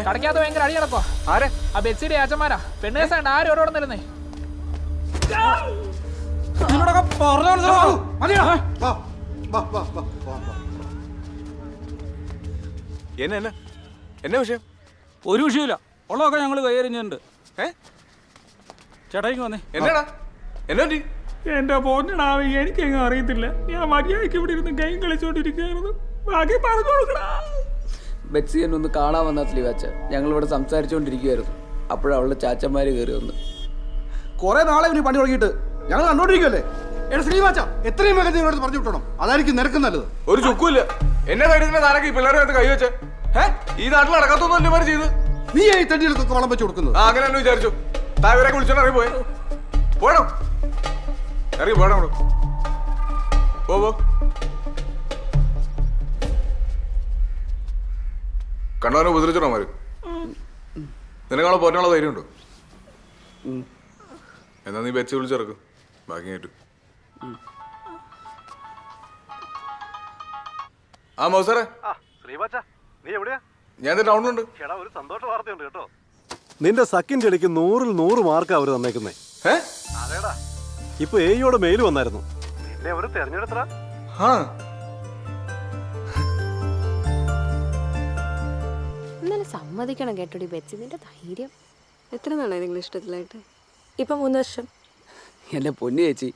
കടക്കാത്ത ഭയങ്കര അടി നടക്കോ ആരെ ആ ബെച്ചിയുടെ ആച്ചന്മാരാ പെണ്ണ് കേസാണ്ട് ആരും ഓരോടെ നിരുന്നേ എന്നെ എന്നെ? എന്നെ വിഷയം? ഒരു വിഷയമില്ല ഉള്ളതൊക്കെ ഞങ്ങൾ കൈയറിഞ്ഞിട്ടുണ്ട് ഏ? ചേട്ടാ വന്നേ. എന്നാടാ? എന്നെ എന്റെ പോന്നടാവ് എനിക്കെങ്ങും അറിയത്തില്ല. ഞാൻ മര്യാദയ്ക്ക് ഇവിടെ ഇരുന്ന് ഗെയിം കളിച്ചോണ്ടിരിക്കുകയായിരുന്നു. ബാക്കി പറഞ്ഞു കൊടുക്കടാ. എന്നെ ഒന്ന് കാണാൻ വന്ന വാച്ച ഞങ്ങൾ ഇവിടെ സംസാരിച്ചുകൊണ്ടിരിക്കുവായിരുന്നു അപ്പോഴവളുടെ ചാച്ചന്മാര് കയറി വന്നു. കുറെ നാളെ ഇവന് പണി തുടങ്ങിയിട്ട്. ഞങ്ങൾ കണ്ടോണ്ടിരിക്കുവല്ലേ? എടാ ശ്രീവാച്ച എത്രയും വേഗം നിങ്ങളോട് പറഞ്ഞു വിട്ടണം അതായിരിക്കും നിനക്ക് നല്ലത്. ഒരു ചുക്കുമില്ല എന്നെ കഴിഞ്ഞ താരക്ക് ഈ പിള്ളേരെ കൈ വെച്ച്. ഈ നാട്ടിൽ നടക്കാത്തൊന്നും അല്ലേ മാറി ചെയ്ത്? നീ ഈ തണ്ടികൾക്കൊക്കെ വളം വെച്ച് കൊടുക്കുന്നത്? അങ്ങനെ വിചാരിച്ചു. താവരെ വിളിച്ചോണ്ട് ഇറങ്ങി പോയോ പോയണോ ഇറങ്ങി പോടാ. പോ പോ. കണ്ടവനെ ഉപദ്രവിച്ചോ മാര് നിനക്കാളെ പോറ്റാനുള്ള ധൈര്യമുണ്ടോ? എന്നാ നീ വെച്ച് വിളിച്ചിറക്കും ബാക്കി കേട്ടു ആ മൗസാറേ ശ്രീവാച്ച നീ എവിടെയാ? ഞാൻ ടൗണുണ്ട് ടൗണിലുണ്ട്. ചേടാ ഒരു സന്തോഷ വാർത്തയുണ്ട് കേട്ടോ. നിന്റെ സക്കിന്റെ ഇടയ്ക്ക് നൂറിൽ നൂറ് മാർക്ക് അവർ തന്നേക്കുന്നേ. അതേടാ. ഇപ്പൊ എയോടെ മെയിൽ വന്നായിരുന്നു. നിന്നെ ഒരു തെരഞ്ഞെടുത്തടാ. ആ എന്നാലും സമ്മതിക്കണം കേട്ടോടി ബെച്ചി നിന്റെ ധൈര്യം. എത്ര നാളായി നിങ്ങൾ ഇഷ്ടത്തിലായിട്ട്? ഇപ്പൊ മൂന്ന് വർഷം. എന്റെ പൊന്നു ചേച്ചി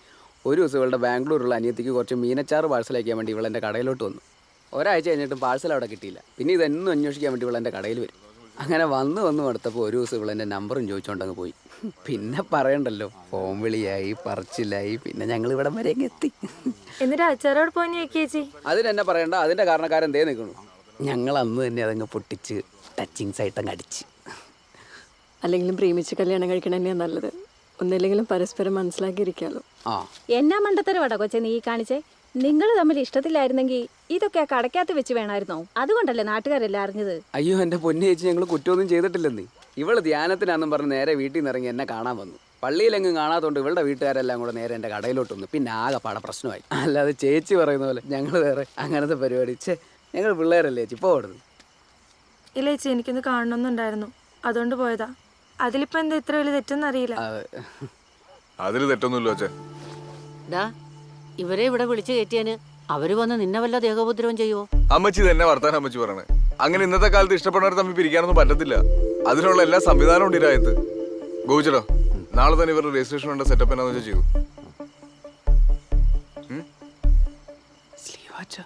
ഒരു ദിവസം ഇവളുടെ ബാംഗ്ലൂരുള്ള അനിയത്തിക്ക് കുറച്ച് മീനച്ചാറ് പാഴ്സൽ അയക്കാൻ വേണ്ടി ഇവളെന്റെ കടയിലോട്ട് വന്നു. ഒരാഴ്ച കഴിഞ്ഞിട്ടും പാഴ്സൽ അവിടെ കിട്ടിയില്ല. പിന്നെ ഇതെന്നും അന്വേഷിക്കാൻ വേണ്ടി ഇവളെന്റെ കടയിൽ വരും. അങ്ങനെ വന്ന് വന്ന് മടുത്തപ്പോൾ ഒരു ദിവസം ഇവളെന്റെ നമ്പറും ചോദിച്ചുകൊണ്ടങ്ങ് പോയി. പിന്നെ പറയണ്ടല്ലോ ഫോൺ വിളിയായി പറച്ചിലായി പിന്നെ ഞങ്ങൾ ഇവിടം വരെ അങ്ങ് എത്തി. എന്നിട്ട് അച്ചാരോട് പോയി ചേച്ചി? അതിനെന്നെ പറയണ്ട അതിന്റെ കാരണക്കാരൻ എന്തേ നിൽക്കണു ഞങ്ങൾ അന്ന് തന്നെ അതങ്ങ് പൊട്ടിച്ച് ടച്ചിങ്സ് ആയിട്ടങ്ങ് അടിച്ച്. അല്ലെങ്കിലും പ്രേമിച്ച് കല്യാണം കഴിക്കണം തന്നെയാണ് നല്ലത്. ഒന്നില്ലെങ്കിലും പരസ്പരം മനസ്സിലാക്കിയിരിക്കാമല്ലോ ആ. എന്നാ മണ്ടത്തരവാടാ കൊച്ചെ നീ കാണിച്ചേ? നിങ്ങൾ തമ്മിൽ ഇഷ്ടത്തിലായിരുന്നെങ്കിൽ ഇതൊക്കെ ആ കടക്കകത്ത് വെച്ച് വേണമായിരുന്നോ? അതുകൊണ്ടല്ലേ നാട്ടുകാരെല്ലാം അറിഞ്ഞത്? അയ്യോ എന്റെ പൊന്നു ചേച്ചി ഞങ്ങൾ കുറ്റമൊന്നും ചെയ്തിട്ടില്ലെന്നേ. ഇവൾ ധ്യാനത്തിനാന്നും പറഞ്ഞ് നേരെ വീട്ടിൽ നിന്ന് ഇറങ്ങി എന്നെ കാണാൻ വന്നു. പള്ളിയിലെങ്ങും കാണാത്തോണ്ട് ഇവളുടെ വീട്ടുകാരെല്ലാം കൂടെ നേരെ എന്റെ കടയിലോട്ട് വന്നു. പിന്നെ ആകെ പാടെ പ്രശ്നമായി. അല്ലാതെ ചേച്ചി പറയുന്ന പോലെ ഞങ്ങൾ വേറെ അങ്ങനത്തെ പരിപാടി. ചേ ഞങ്ങൾ പിള്ളേരല്ലേ ചേച്ചി? ഇപ്പോൾ ഓടുന്നു ഇല്ല ചേച്ചി എനിക്കൊന്ന് കാണണമെന്നുണ്ടായിരുന്നു അതുകൊണ്ട് പോയതാ. അതിലിപ്പോ എന്താ ഇത്ര വലിയ തെറ്റെന്നറിയില്ല അതിൽ തെറ്റൊന്നുമില്ല ചേച്ചേ ഡാ ഇവരെ ഇവിടെ വിളിച്ചു കയറ്റിയാന് അവർ വന്ന് നിന്നെ വല്ല ദേഹോപദ്രവം ചെയ്യുവോ? അമ്മച്ചി തന്നെ വർത്താനം അമ്മച്ചി പറയണേ. അങ്ങനെ ഇന്നത്തെ കാലത്ത് ഇഷ്ടപ്പെടുന്നവർ തമ്മിൽ പിരിക്കാനൊന്നും പറ്റത്തില്ല. അതിനുള്ള എല്ലാ സംവിധാനവും ഉണ്ട് ഈ രാജ്യത്ത് ഗോവിച്ചടോ നാളെ തന്നെ ഇവരുടെ രജിസ്ട്രേഷൻ വേണ്ട സെറ്റപ്പ് എന്നാന്ന് വെച്ചാൽ ചെയ്യൂ. സ്ലീവാച്ച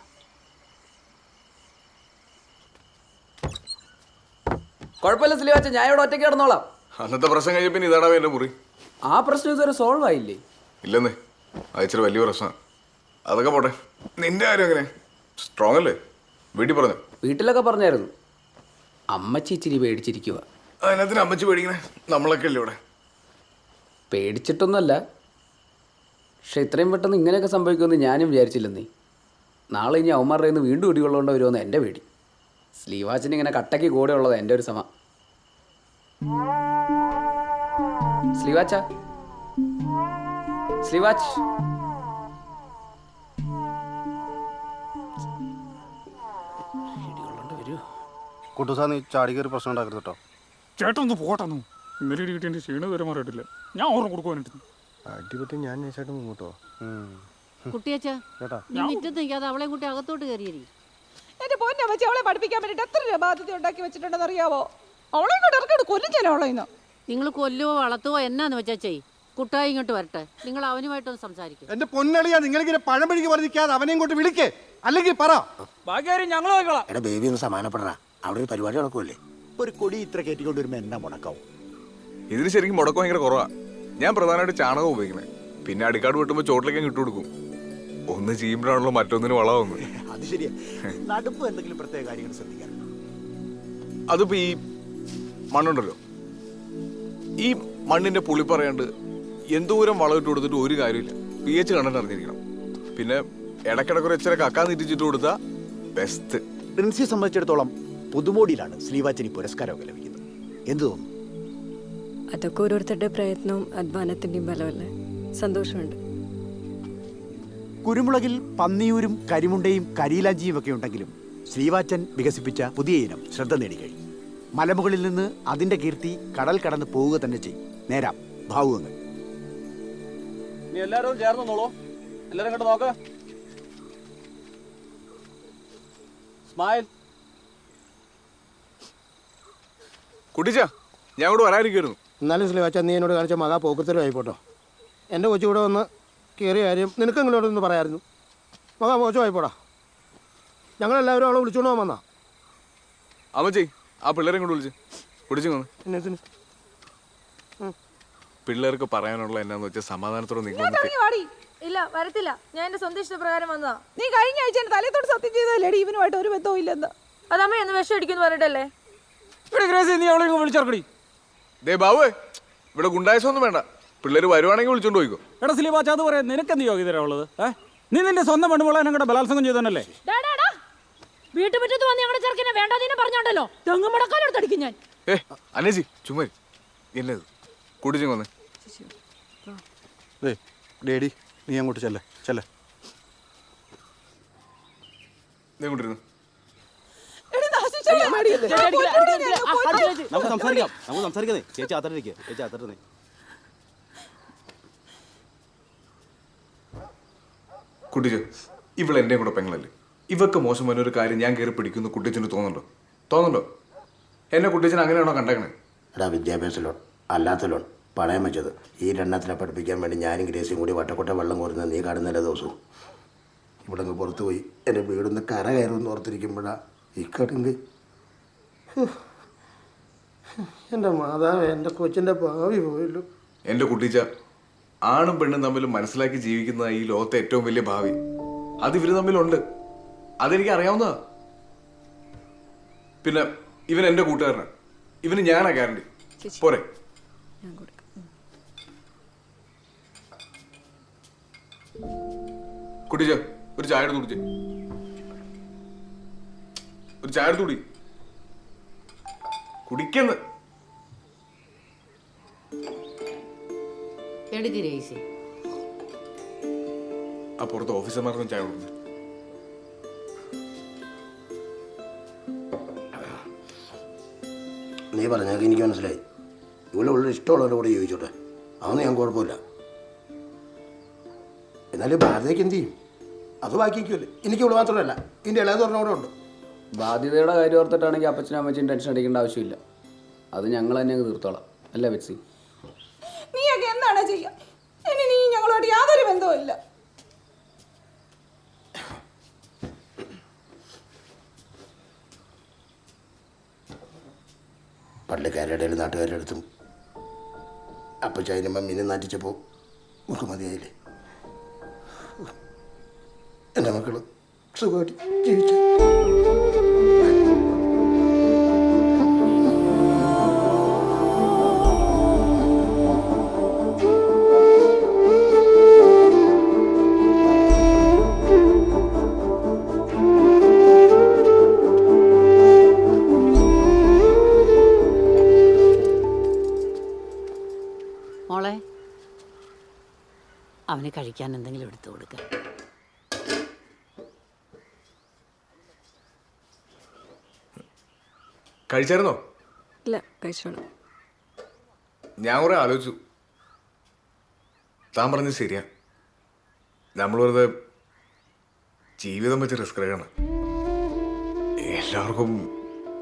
കുഴപ്പമില്ല സിലിവാച്ച ഞാൻ ഇവിടെ ഒറ്റയ്ക്ക് കിടന്നോളാം. അന്നത്തെ പ്രശ്നം കഴിഞ്ഞ പിന്നെ ഇതാടാ എന്റെ മുറി. ആ പ്രശ്നം ഇതുവരെ സോൾവ് ആയില്ലേ? ഇല്ലെന്നേ. അയച്ചിട്ട് വലിയ പ്രശ്നമാണ് അതൊക്കെ പോട്ടെ. നിന്റെ കാര്യം എങ്ങനെ? സ്ട്രോങ് അല്ലേ? വീട്ടിൽ പറഞ്ഞു? വീട്ടിലൊക്കെ പറഞ്ഞായിരുന്നു. അമ്മച്ചി ഇച്ചിരി പേടിച്ചിരിക്കുക അതിനകത്തിന് അമ്മച്ചി പേടിക്കണേ? നമ്മളൊക്കെ അല്ലേ ഇവിടെ? പേടിച്ചിട്ടൊന്നുമല്ല. പക്ഷെ ഇത്രയും പെട്ടെന്ന് ഇങ്ങനെയൊക്കെ സംഭവിക്കുമെന്ന് ഞാനും വിചാരിച്ചില്ലെന്നേ. നാളെ ഇനി അവന്മാരുടെ നിന്ന് വീണ്ടും ഇടികൊള്ളേണ്ട വരുമെന്ന് എന്റെ പേടി. സ്ലീവാച്ചിന് ഇങ്ങനെ കട്ടയ്ക്ക് കൂടെ ഉള്ളത് എന്റെ ഒരു സമ. സ്ലീവാച്ച? സ്ലീവാച്ച് കുട്ടുസാ നീ ചാടി കയറി പ്രശ്നം ഉണ്ടാക്കരുത് കേട്ടോ. ചേട്ടൻ ഒന്ന് പോട്ടെന്നു ഇന്നലെ കിട്ടിയ എന്റെ ക്ഷീണം വരെ മാറിയിട്ടില്ല. ഞാൻ ഓർമ്മ കൊടുക്കുവാനായിട്ട്. അടിപൊളി ഞാൻ നൈസായിട്ട് മുങ്ങൂട്ടോ? കുട്ടിയച്ചാ ചേട്ടാ. നീ മുറ്റത്ത് നിൽക്കാതെ അവളെ കൂട്ടി അകത്തോട്ട് കയറിയരി. എന്റെ പൊന്നെ വെച്ച് അവളെ പഠിപ്പിക്കാൻ വേണ്ടിട്ട് എത്ര രൂപ ബാധ്യത ഉണ്ടാക്കി വെച്ചിട്ടുണ്ടെന്ന് അറിയാവോ അവളെ കൊല്ലും ഞാൻ അവളെ ഇന്ന്. നിങ്ങൾ കൊല്ലുവോ വളർത്തുവോ എന്നാന്ന് വെച്ചാ ചെയ് കുട്ടായി ഇങ്ങോട്ട് വരട്ടെ. നിങ്ങൾ അവനുമായിട്ടൊന്ന് സംസാരിക്കും. എന്റെ പൊന്നളിയാ നിങ്ങളിങ്ങനെ പഴം പിടിക്ക് പറഞ്ഞിരിക്കാതെ അവനെയും കൊണ്ട് വിളിക്കേ. അല്ലെങ്കിൽ പറ. ബാക്കി കാര്യം ഞങ്ങൾ നോക്കിക്കോളാം എടാ ബേബി ഒന്ന് സമാനപ്പെടാ അവിടെ ഒരു പരിപാടി നടക്കുമല്ലേ ഒരു കൊടി ഇത്ര കയറ്റിക്കൊണ്ട് വരുമ്പോ എന്നാ മുടക്കാവും? ഇതിന് ശരിക്കും മുടക്കം ഭയങ്കര കുറവാ. ഞാൻ പ്രധാനമായിട്ട് ചാണകം ഉപയോഗിക്കണേ. പിന്നെ അടിക്കാട് വെട്ടുമ്പോൾ ചോട്ടിലേക്ക് ഇട്ടു കൊടുക്കും. ഒന്ന് ചെയ്യുമ്പോഴാണല്ലോ മറ്റൊന്നിന് വളമാവുന്നത് അത് ശരിയാ. നടുപ്പ് എന്തെങ്കിലും പ്രത്യേക കാര്യങ്ങൾ ശ്രദ്ധിക്കാറുണ്ടോ അതിപ്പോ ഈ മണ്ണുണ്ടല്ലോ. ഈ മണ്ണിന്റെ പുളി പറയാണ്ട് എന്തോരം വളം ഇട്ട് കൊടുത്തിട്ട് ഒരു കാര്യമില്ല. പി എച്ച് കണ്ടിട്ട് അറിഞ്ഞിരിക്കണം. പിന്നെ ഇടയ്ക്കിടയ്ക്ക് ഒരു ഇച്ചിരി കക്കാൻ തിരിച്ചിട്ട് കൊടുത്താൽ ബെസ്റ്റ് പ്രിൻസിയെ സംബന്ധിച്ചിടത്തോളം പുതുമോടിയിലാണ് ശ്രീവാചനി പുരസ്കാരമൊക്കെ ലഭിക്കുന്നത്. എന്ത് തോന്നുന്നു? അതൊക്കെ ഓരോരുത്തരുടെ പ്രയത്നവും അധ്വാനത്തിന്റെയും ബലമല്ലേ സന്തോഷമുണ്ട്. കുരുമുളകിൽ പന്നിയൂരും കരിമുണ്ടയും കരിയിലാഞ്ചിയും ഒക്കെ ഉണ്ടെങ്കിലും ശ്രീവാച്ചൻ വികസിപ്പിച്ച പുതിയ ഇനം ശ്രദ്ധ നേടിക്കഴിഞ്ഞു. മലമുകളിൽ നിന്ന് അതിന്റെ കീർത്തി കടൽ കടന്ന് പോവുക തന്നെ ചെയ്യും. നേരാം. ഭാവുകങ്ങൾ. നീ എല്ലാരും ചേർന്ന് നോളൂ എല്ലാരും കണ്ട് നോക്ക്. സ്മൈൽ കുട്ടിച്ച ഞാൻ ഇവിടെ വരാനിരിക്കുന്നു എന്നാലും സ്ലീവാച്ച നീ എന്നോട് കാണിച്ച മകാ പോക്കത്തരും ആയിപ്പോട്ടോ. എന്റെ കൊച്ചു കൂടെ വന്ന് കയറിയ കാര്യം നിനക്ക് ഇവിടെ ഒന്ന് പറയായിരുന്നു. മകാ മോശമായിപ്പോടാ ഞങ്ങളെല്ലാവരും അവളെ വിളിച്ചോണ്ട് പോകാൻ വന്നാ. അമ്മച്ചി ആ പിള്ളേരെ കൊണ്ട് വിളിച്ച്. കുടിച്ചു വന്ന്. പിള്ളേർക്ക് പറയാനുള്ള എന്നാന്ന് വെച്ചാൽ സമാധാനത്തോടെ നിങ്ങൾ ഇല്ല വരത്തില്ല. ഞാൻ എന്റെ സ്വന്തം ഇഷ്ടപ്രകാരം വന്നതാ. നീ കഴിഞ്ഞ ആഴ്ച എന്റെ തലത്തോട് സത്യം ചെയ്തതല്ലേടി ഇവനുമായിട്ട് ഒരു ബന്ധവും ഇല്ലെന്ന്? അതമ്മ എന്ന് വിഷം അടിക്കുന്നു പറഞ്ഞിട്ടല്ലേ? ഇവിടെ ഗ്രേസി നീ അവളെ ഇങ്ങ് വിളിച്ചിറക്കടി ദേ ബാബു ഇവിടെ ഗുണ്ടായസൊന്നും വേണ്ട. പിള്ളേർ വരുവാണെങ്കിൽ വിളിച്ചോണ്ട് പോയിക്കോ. എടാ സിലിബാച്ച അത് നിനക്ക് എന്ത് യോഗ്യതരാ ഉള്ളത്? ഏ? നീ നിന്റെ സ്വന്തം പെണ്ണുമോളെ എന്നെ ബലാത്സംഗം ചെയ്തതന്നല്ലേ വീട്ടുമുറ്റത്ത് വന്ന് ഞങ്ങളുടെ ചെറുക്കിനെ വേണ്ടാതിനെ പറഞ്ഞോണ്ടല്ലോ. തെങ്ങും മുടക്കാനെടുത്തടിക്കും ഞാൻ. ഏ അനേജി ചുമ്മാ എന്നത് കുടിച്ചു വന്ന്. ഡേ ഡേഡി നീ അങ്ങോട്ട് ചെല്ലേ ചെല്ലേ. നമുക്ക് സംസാരിക്കാം നമുക്ക് സംസാരിക്കുന്നേ ചേച്ചി അത്തരയ്ക്ക് ചേച്ചി അത്തരന്നേ കുട്ടിച്ചു ഇവൾ എന്റെ കൂടെ പെങ്ങളല്ലേ? ഇവക്ക് മോശം ഒരു കാര്യം ഞാൻ കയറി പിടിക്കുന്നു കുട്ടിച്ചന് തോന്നുന്നുണ്ടോ? തോന്നുന്നുണ്ടോ? എന്നെ കുട്ടിച്ചൻ അങ്ങനെയാണോ കണ്ടേക്കണേ? എടാ വിദ്യാഭ്യാസ ലോൺ അല്ലാത്ത ലോൺ. പണയം വെച്ചത്. ഈ രണ്ണത്തിനെ പഠിപ്പിക്കാൻ വേണ്ടി ഞാനും ഗ്രേസിയും കൂടി വട്ടക്കൊട്ട വെള്ളം കോരുന്ന നീ കാണുന്നില്ല ദിവസവും. ഇവിടെ നിന്ന് പുറത്ത് പോയി എന്റെ വീടൊന്ന് കര കയറുമെന്ന് ഓർത്തിരിക്കുമ്പോഴാണ് ഈ കടുങ്ക്. എന്റെ മാതാവ് എന്റെ കൊച്ചിന്റെ ഭാവി പോയല്ലോ. എന്റെ കുട്ടിച്ച ആണും പെണ്ണും തമ്മിൽ മനസ്സിലാക്കി ജീവിക്കുന്ന ഈ ലോകത്തെ ഏറ്റവും വലിയ ഭാവി. അത് ഇവർ തമ്മിലുണ്ട്. അതെനിക്ക് അറിയാവുന്നതാ. പിന്നെ ഇവൻ എന്റെ കൂട്ടുകാരനാണ് ഇവന് ഞാനാ ഗ്യാരണ്ടി പോരെ. കുട്ടിച്ച ഒരു ചായ എടുത്ത് കുടിച്ച്. ഒരു ചായ എടുത്ത് കുടി. കുടിക്കുന്നു. ആ പുറത്ത് ഓഫീസർമാർക്കും ചായ കൊടുക്കുന്നു നീ പറഞ്ഞ എനിക്ക് മനസ്സിലായി. ഇവിടെ ഉള്ള ഇഷ്ടമുള്ളവരോട് കൂടെ ചോദിച്ചോട്ടെ അതൊന്നും ഞാൻ കുഴപ്പമില്ല. എന്നാലും ഭാരതയ്ക്ക് എന്ത് ചെയ്യും? അത് ബാക്കിക്കുമല്ലേ എനിക്ക് ഇവിടെ മാത്രമല്ല ഇതിന്റെ ഇളയത് പറഞ്ഞ കൂടെ ഉണ്ട്. ബാധ്യതയുടെ കാര്യം ഓർത്തിട്ടാണെങ്കിൽ അപ്പച്ചനും അമ്മച്ചും ടെൻഷൻ അടിക്കേണ്ട ആവശ്യമില്ല. അത് ഞങ്ങൾ തന്നെ അങ്ങ് തീർത്തോളാം. അല്ല വെച്ചി നീയൊക്കെ എന്താണ് ചെയ്യാ ഇനി നീ ഞങ്ങളോട് യാതൊരു ബന്ധവുമില്ല പള്ളിക്കാരുടെ നാട്ടുകാരുടെ അടുത്തും അപ്പം ചൈനമ്മ മീനെ നാറ്റിച്ചപ്പോൾ നമുക്ക് മതിയായില്ലേ? എന്റെ മക്കൾ സുഖമായിട്ട് ജീവിച്ചു. മോളെ അവന് കഴിക്കാൻ എന്തെങ്കിലും എടുത്തു കൊടുക്ക. കഴിച്ചായിരുന്നോ? ഇല്ല കഴിച്ചോളൂ ഞാൻ കുറെ ആലോചിച്ചു. താൻ പറഞ്ഞത് ശരിയാ. നമ്മൾ വെറുതെ ജീവിതം വെച്ച് റിസ്ക് എടുക്കണം. എല്ലാവർക്കും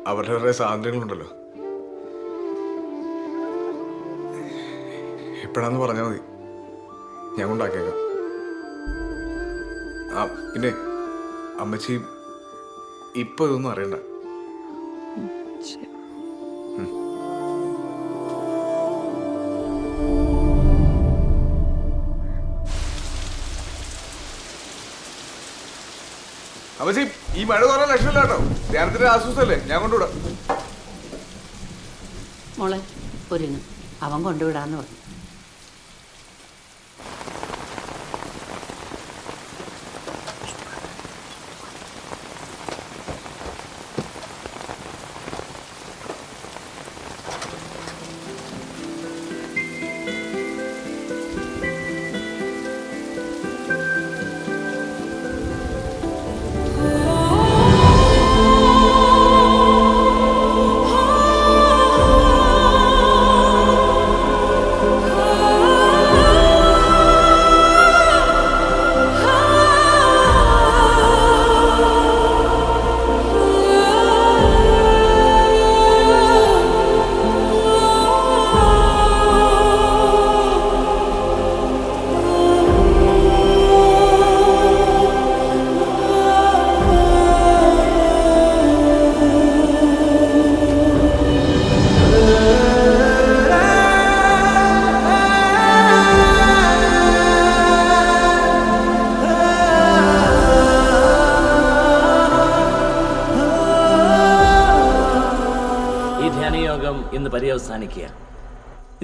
അവരുടെ സ്വാതന്ത്ര്യങ്ങളുണ്ടല്ലോ. എപ്പോഴാന്ന് പറഞ്ഞാൽ മതി. ഞാൻ കൊണ്ടാക്കിയേക്കാം. ആ പിന്നെ അമ്മച്ചി ഇപ്പൊ ഇതൊന്നും അറിയണ്ട. അമ്മച്ചി ഈ മഴ കുറേ ലക്ഷമില്ല കേട്ടോ ധ്യാനത്തിന്റെ ആശ്വാസമല്ലേ? ഞാൻ കൊണ്ടുവിടാം. മോളെ ഒരുങ്ങ് അവൻ കൊണ്ടുവിടാന്ന് പറഞ്ഞു.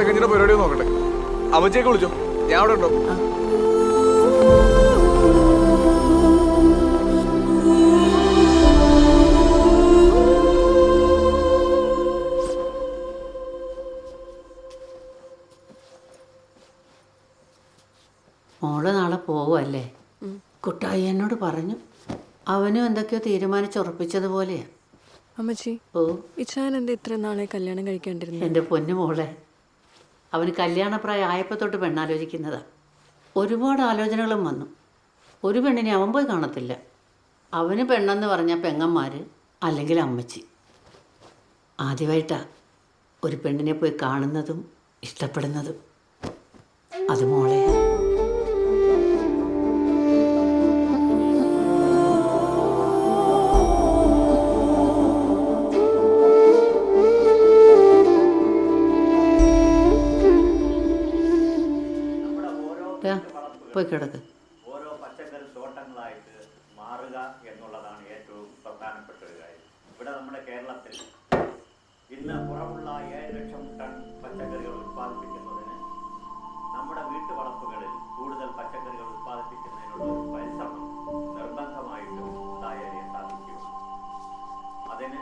കഴിഞ്ഞ പരിപാടി നോക്കട്ടെ. അമ്മച്ചേക്ക് വിളിച്ചോ? ഞാൻ അവിടെ ഉണ്ടോ? മോൾ നാളെ പോവല്ലേ കുട്ടായി എന്നോട് പറഞ്ഞു അവനും എന്തൊക്കെയോ തീരുമാനിച്ചുറപ്പിച്ചതുപോലെയാ. അമ്മച്ചി ഓ. ഇച്ചാൻ എന്താ ഇത്ര നാളെ കല്യാണം കഴിക്കാണ്ടിരുന്നു? എന്റെ പൊന്നു മോളെ അവന് കല്യാണപ്രായം ആയപ്പോൾ തൊട്ട് പെണ്ണാലോചിക്കുന്നതാണ് ഒരുപാട് ആലോചനകളും വന്നു. ഒരു പെണ്ണിനെ അവൻ പോയി കാണത്തില്ല. അവന് പെണ്ണെന്ന് പറഞ്ഞ പെങ്ങന്മാർ അല്ലെങ്കിൽ അമ്മച്ചി. ആദ്യമായിട്ടാ ഒരു പെണ്ണിനെ പോയി കാണുന്നതും ഇഷ്ടപ്പെടുന്നതും. അത് മോളെയാ പോയി കിടക്ക്. ഓരോ പച്ചക്കറി മാറുക എന്നുള്ളതാണ് ഏറ്റവും നമ്മുടെ കേരളത്തിൽ ഇന്ന് കുറവുള്ള ഏഴ് ലക്ഷം ടൺ പച്ചക്കറികൾ ഉത്പാദിപ്പിക്കുന്നതിന് നമ്മുടെ വീട്ടു വളപ്പുകളിൽ കൂടുതൽ പച്ചക്കറികൾ ഉത്പാദിപ്പിക്കുന്നതിനുള്ള പരിശ്രമം നിർബന്ധമായിട്ടും ഉണ്ടായാലേ സാധിക്കൂ. അതിന്